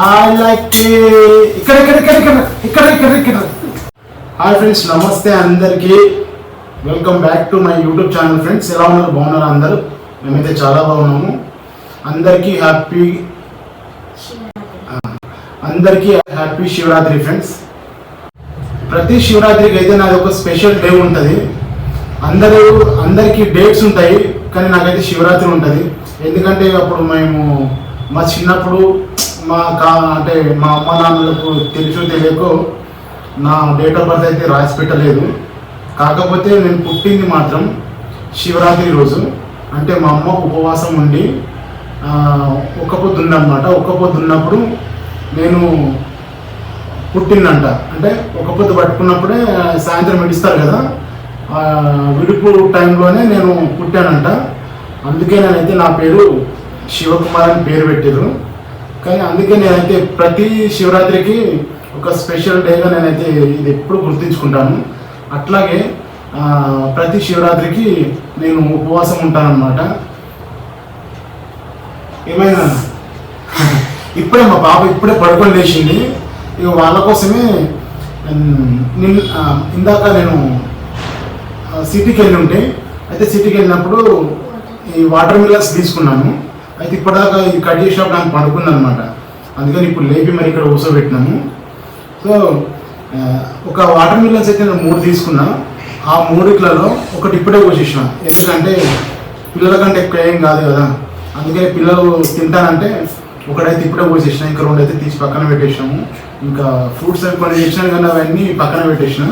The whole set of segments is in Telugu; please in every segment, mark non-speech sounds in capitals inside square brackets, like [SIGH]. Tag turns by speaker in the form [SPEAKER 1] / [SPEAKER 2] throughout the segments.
[SPEAKER 1] ఐ లైక్ ఇక్కడ ఇక్కడ ఇక్కడ ఇక్కడ ఇక్కడ ఇక్కడ ఇక్కడ. హాయ్ ఫ్రెండ్స్ నమస్తే అందరికీ. Welcome back to my YouTube channel friends ఎలా ఉన్నారు? బాగున్నారు అందరూ? మేమైతే చాలా బాగున్నాము. అందరికీ హ్యాపీ అందరికీ హ్యాపీ శివరాత్రి ఫ్రెండ్స్ ప్రతి శివరాత్రికి అయితే నాది ఒక స్పెషల్ డే ఉంటుంది. అందరూ అందరికీ డేట్స్ ఉంటాయి కానీ నాకైతే శివరాత్రి ఉంటుంది. ఎందుకంటే అప్పుడు మేము మా చిన్నప్పుడు మా కా అంటే మా అమ్మ నాన్నలకు తెలుసు తెలియకో నా డేట్ ఆఫ్ బర్త్ అయితే రాసి పెట్టలేదు కాకపోతే నేను పుట్టింది మాత్రం శివరాత్రి రోజు. అంటే మా అమ్మ ఉపవాసం ఉండి ఒక్క పొద్దు ఉందన్నమాట ఒక్క పొద్దు ఉన్నప్పుడు నేను పుట్టిందంట. అంటే ఒక పొద్దు పట్టుకున్నప్పుడే సాయంత్రం విడిస్తారు కదా విడుపు టైంలోనే నేను పుట్టానంట. అందుకే నేనైతే నా పేరు శివకుమార్ అని పేరు పెట్టారు కానీ అందుకే నేనైతే ప్రతి శివరాత్రికి ఒక స్పెషల్ డేగా నేనైతే ఇది ఎప్పుడు గుర్తించుకుంటాను. అట్లాగే ప్రతి శివరాత్రికి నేను ఉపవాసం ఉంటానన్నమాట. ఏమైనా ఇప్పుడే మా పాప ఇప్పుడే పడుకొని లేచింది. ఇక వాళ్ళ కోసమే ఇందాక నేను సిటీకి వెళ్ళి ఉంటే అయితే సిటీకి వెళ్ళినప్పుడు ఈ వాటర్ మిల్లర్స్ తీసుకున్నాను. అయితే ఇప్పటిదాకా ఈ కట్ చేసినప్పుడు నాకు పడుకుంది అనమాట అందుకని ఇప్పుడు లేపి మరి ఇక్కడ కూర్చోబెట్టినాము సో ఒక వాటర్ మిల్లన్స్ అయితే నేను మూడు తీసుకున్నా. ఆ మూడిట్లలో ఒకటి ఇప్పుడే కోసేసిన ఎందుకంటే పిల్లల కంటే ఎక్కువ ఏం కాదు కదా. అందుకని పిల్లలు తింటానంటే ఒకటైతే ఇప్పుడే పోసేసిన. ఇంకా రెండు అయితే తీసి పక్కన పెట్టేసినాము. ఇంకా ఫ్రూట్స్ అవి కొన్ని చేసినా కానీ అవన్నీ పక్కన పెట్టేసిన.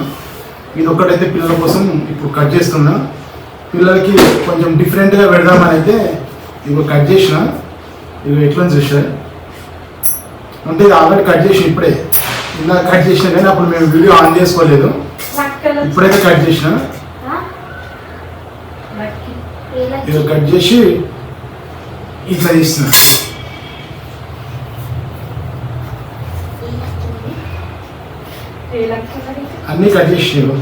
[SPEAKER 1] ఇది ఒక్కటైతే పిల్లల కోసం ఇప్పుడు కట్ చేస్తున్నా. పిల్లలకి కొంచెం డిఫరెంట్గా పెడదామని అయితే ఇవి కట్ చేసిన ఇవి ఎట్లా చూసా అంటే ఇది ఆల్రెడీ కట్ చేసిన ఇప్పుడే. ఇలా కట్ చేసిన కానీ అప్పుడు మేము వీడియో ఆన్ చేసుకోలేదు. ఇప్పుడైతే కట్ చేసిన. ఇది కట్ చేసి ఇట్లా తీసిన. అన్నీ కట్ చేసినారు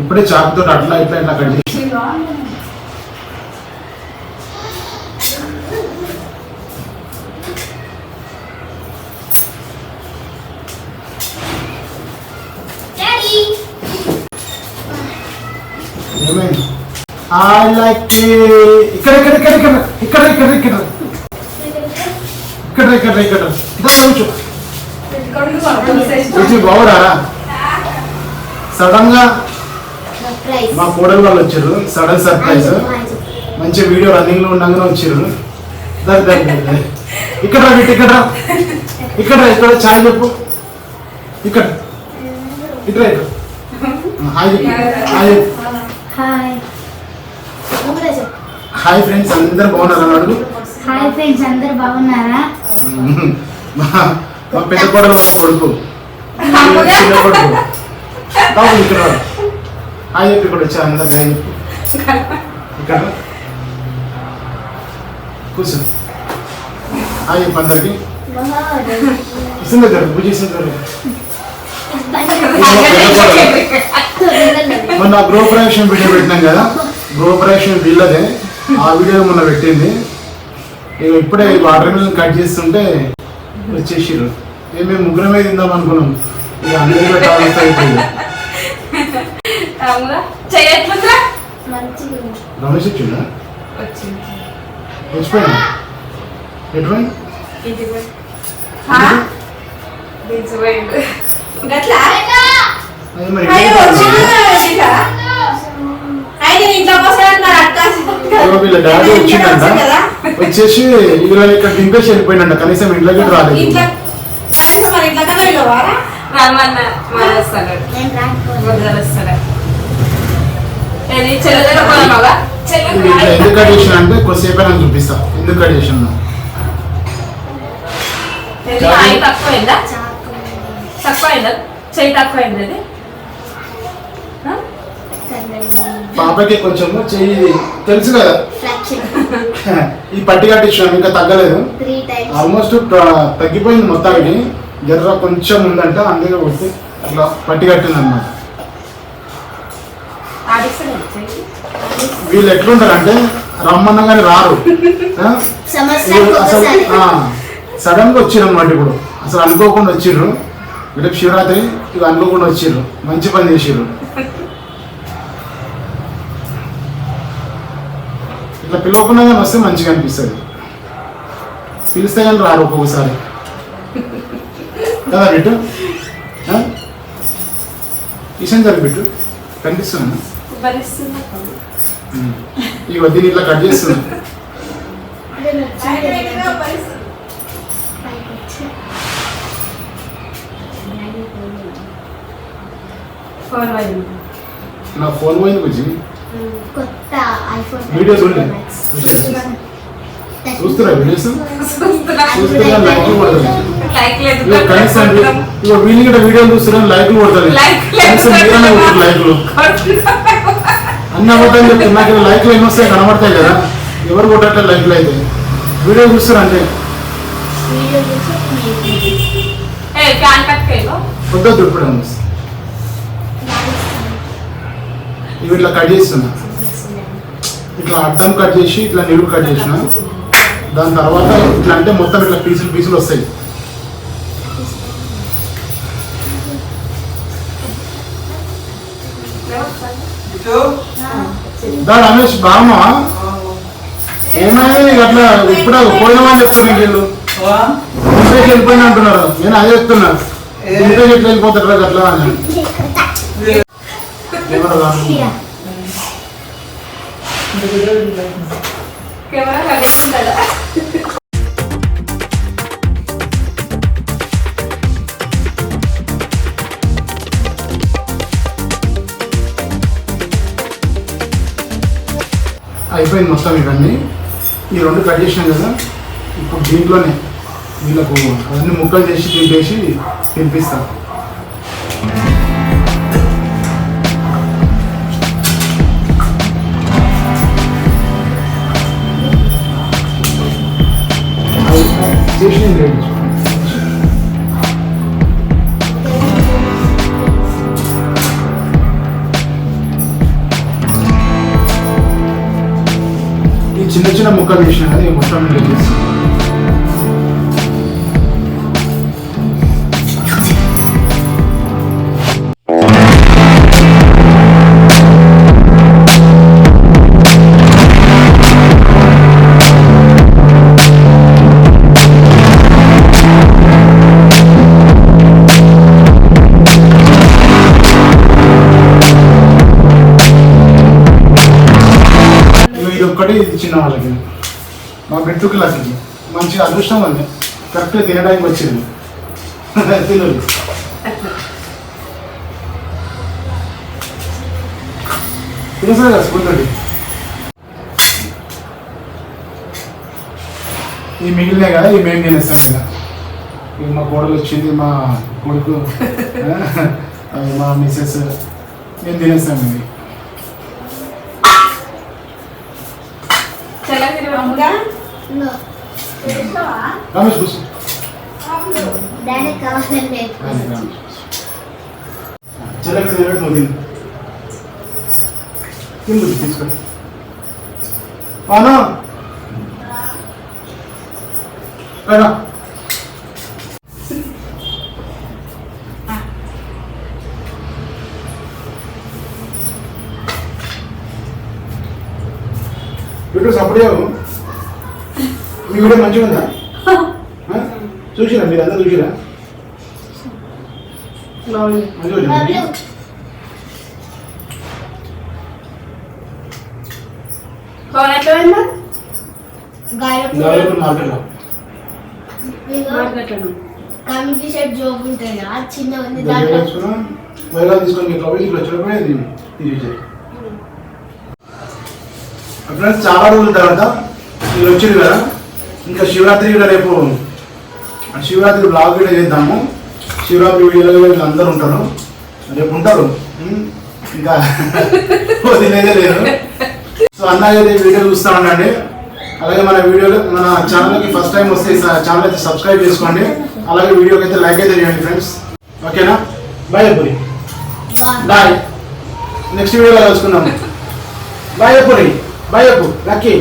[SPEAKER 1] ఇప్పుడే చాకుతో అట్లా ఇట్లా ఇట్లా కట్ చేసి ఏమైంది ఐ లైక్ ఇక్కడ ఇక్కడ ఇక్కడ ఇక్కడ ఇక్కడ ఇక్కడ ఇక్కడ. ఇక్కడ ఇక్కడ ఇక్కడ. ఇక్కడ కూర్చో. బాగురా సడన్గా మా కోడలు వాళ్ళు వచ్చారు. Sudden surprise. మంచి వీడియో రన్నింగ్లో ఉండగానే వచ్చారు. ఇక్కడ ఇక్కడ. ఇక్కడ ఇక్కడ చాయ్ చెప్పు. ఇక్కడ. ఇక్కడ హాయ్ చెప్పు. హాయ్
[SPEAKER 2] హాయ్
[SPEAKER 1] హాయ్ ఫ్రెండ్స్ అందరు బాగున్నారు? అన్నాడు
[SPEAKER 2] హాయ్ ఫ్రెండ్స్ అందరు బాగున్నారా?
[SPEAKER 1] మా పెద్ద కోడలు వాళ్ళ కొడుకు. చిన్న కొడుకు. బాబు ఇక్కడ. హాయ్ చెప్పి ఇక్కడ వచ్చా అందరు హాయ్ ఇక్కడ. కూర్చో. హాయ్ చెప్పు అందరికి. ఇస్తుంది కదా పూజ ఇస్తుంది మొన్న గృహప్రవేశం వీడియో పెట్టినాం కదా. గృహప్రవేశం వీళ్ళదే. ఆ వీడియో మొన్న పెట్టింది. ఇక ఇప్పుడే వాటర్ మిల్ కట్ చేస్తుంటే వచ్చేసిర్రు. ఇక మేము ముగ్గురమే తిందాం అనుకున్నాం. ఇక అయిపోయింది
[SPEAKER 3] చేయట్లుందా
[SPEAKER 1] రమేష్ వచ్చిందా వచ్చిపోయినా ఎటువంటి
[SPEAKER 3] గట్లా
[SPEAKER 1] వీళ్ళ డాడీ వచ్చిందంట. వచ్చేసి ఇలా ఇక్కడ దింపేసి వెళ్ళిపోయిందంట. కనీసం ఇంట్లోకి రాలేదు. ఎందుకు అడిషన్ అంటే కొద్దిసేపు అని చూపిస్తా. ఎందుకు
[SPEAKER 4] అడిషన్? తక్కువైందా? తక్కువైందా? చెయ్యి తక్కువైంది అది?
[SPEAKER 1] పాపకి కొంచెం చెయ్యి తెలుసు కదా? [LAUGHS] ఈ పట్టి కట్టించాను ఇంకా తగ్గలేదు. ఆల్మోస్ట్ తగ్గిపోయింది మొత్తానికి. జర్ర కొంచెం ఉందంట అందుకే కొట్టి అట్లా పట్టి కట్టింది అనమాట వీళ్ళు ఎట్లుంటారు అంటే రమ్మన్నా కానీ రారు అసలు సడన్గా వచ్చిర్రు అనమాట ఇప్పుడు. అసలు అనుకోకుండా వచ్చిర్రు. రేపు శివరాత్రి ఇక అనుకోకుండా వచ్చిర్రు. మంచి పని చేసిర్రు. ఇట్లా పిలవకుండా కానీ వస్తే మంచిగా అనిపిస్తుంది. పిలిస్తే కానీ రారు ఒక్కొక్కసారి. కదా బిట్టు ఆ? కిషన్ గారు బిట్టు కనిపిస్తున్నాను ఈ వద్దీని ఇట్లా కట్ చేస్తున్నా. నా ఫోన్ పోయింది కొంచెం
[SPEAKER 2] కొత్త ఐఫోన్
[SPEAKER 1] వీడియో చూడండి. చూస్తున్నా వీడియోస్
[SPEAKER 4] చూస్తున్నా
[SPEAKER 1] లైక్ కొడతాను
[SPEAKER 4] లైక్ లేదు.
[SPEAKER 1] కనీసం ఇక వీళ్ళు కూడా వీడియో చూస్తున్నా
[SPEAKER 4] లైక్
[SPEAKER 1] కనీసం మీరన్నా [LAUGHS] కొట్టు లైక్లు అన్ని అబద్ధాలు చెప్తాను నాకు లైక్లు ఎన్ని వస్తాయి కనబడతాయి కదా. ఎవరు కొట్టట్లేదు లైక్లు అయితే. వీడియో చూస్తారు అంటే?
[SPEAKER 2] వీడియో చూసి
[SPEAKER 4] ఏ ఫ్యాన్ కట్టుకోలో
[SPEAKER 1] వద్దు ఇప్పుడు ఇవి ఇట్లా కట్ చేస్తున్నా. ఇట్లా అడ్డం కట్ చేసి ఇట్లా నిలువు కట్ చేసిన. దాని తర్వాత ఇట్లా అంటే మొత్తం ఇట్లా పీసులు పీసులు వస్తాయి. దా రమేష్ బాగున్నా ఏమైంది? అట్లా ఇప్పుడు పోయినామని చెప్తారు నీకు వీళ్ళు ఇంటికి వెళ్ళిపోయినా అంటున్నారు. నేను అదే చెప్తున్నా. ఇంటికి ఎట్లా వెళ్ళిపోతారు అట్లా అని.
[SPEAKER 4] కెమెరా కనిపిస్తుందా
[SPEAKER 1] అయిపోయింది మొత్తం ఇవన్నీ. ఈ రెండు కట్ చేసినాం కదా ఇప్పుడు దీంట్లోనే వీళ్ళకు అవన్నీ ముక్కలు చేసి తింపేసి తినిపిస్తా. చిన్న ముక్కలు చేసిన కదా మొత్తం ఇది చిన్న వాళ్ళకి. మా బిడ్డ క్లాస్కి మంచి అదృష్టం ఉంది. కరెక్ట్గా తినడానికి వచ్చింది. [LAUGHS] పిల్లలు తినేసారు కదా స్కూల్ ఈ మిగిలిన కదా ఈ మేము తినేస్తాం కదా. ఇక మా కోడలు వచ్చింది మా కొడుకు మా మిస్సెస్ మేము తినేస్తాం ఇది.
[SPEAKER 4] చాలా
[SPEAKER 1] రమేష్ కూర్చో
[SPEAKER 2] డాడీ కావాలంటే
[SPEAKER 1] అది రమేష్ చెల్లెకి తినట్టు నువ్వు తిను తిను తీసుకో అవునా రా వీడియో సపోర్ట్ మీ వీడియో మంచిగా ఉందా? [LAUGHS] చూసిరా మీరు అందరూ చూసిరా
[SPEAKER 2] కమిటీ షర్ట్ జోబ్ ఉంటాయి కదా చిన్న ఉంది
[SPEAKER 1] వైరా తీసుకొని పోయి ఇట్లా వచ్చినప్పుడే ఇది తీసేసాయి ఫ్రెండ్స్ చాలా రోజుల తర్వాత మీరు వచ్చింది కదా? ఇంకా శివరాత్రి కూడా రేపు శివరాత్రి బ్లాగ్ కూడా చేద్దాము. శివరాత్రి వీడియోలో వీళ్ళు అందరు ఉంటారు. రేపు ఉంటారు. ఇంకా [LAUGHS] వదిలేదే లేదు సో అన్నయ్య వీడియో చూస్తా ఉండండి. అలాగే మన వీడియోలో మన ఛానల్కి ఫస్ట్ టైం వస్తే ఛానల్ అయితే సబ్స్క్రైబ్ చేసుకోండి. అలాగే వీడియోకి అయితే లైక్ అయితే చేయండి ఫ్రెండ్స్ ఓకేనా? బాయ్ అప్పురి బాయ్ నెక్స్ట్ వీడియోలో కలుసుకుందాం. బాయ్ అప్పురి బాయ్ అప్పు లక్కీ